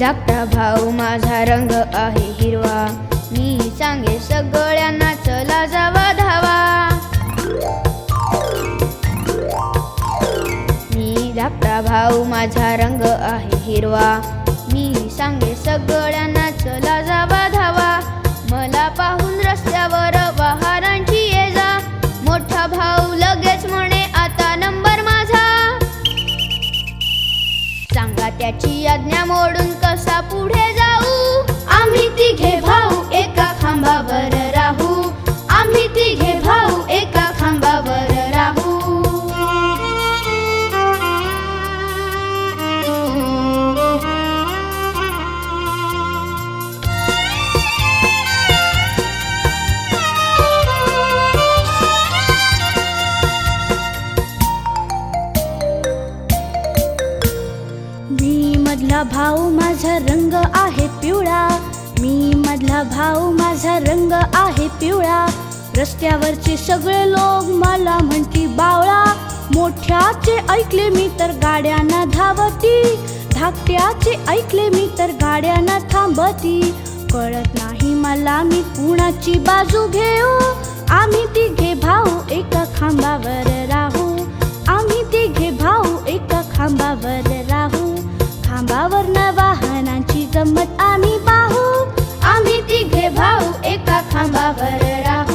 धाकटा भाऊ माझा रंग आहे हिरवा. मी सांगे सगळ्यांना चला जावा धावा. मी धाकटा भाऊ माझा रंग आहे हिरवा. मी सांगे सगळ्यांना चला जावा धावा. मला पाहून रस्त्यावर त्याची आज्ञा मोडून कसा पुढे जाऊ? आम्ही तिघे भाऊ मधला भाऊ माझा रंग आहे पिवळा. मी मधला भाऊ माझा रंग आहे पिवळा. रस्त्यावरचे सगळे लोक मला म्हणती बावळा मोठ्याचे ऐकले मी तर गाड्यांना धावती. धाकट्याचे ऐकले मी तर गाड्यांना थांबती. कळत नाही मला मी कुणाची बाजू घेऊ. आम्ही तिघे भाऊ एका खांबावर गंमत आम्ही पाहू. आम्ही तिघे भाऊ एका खांबावर राहू.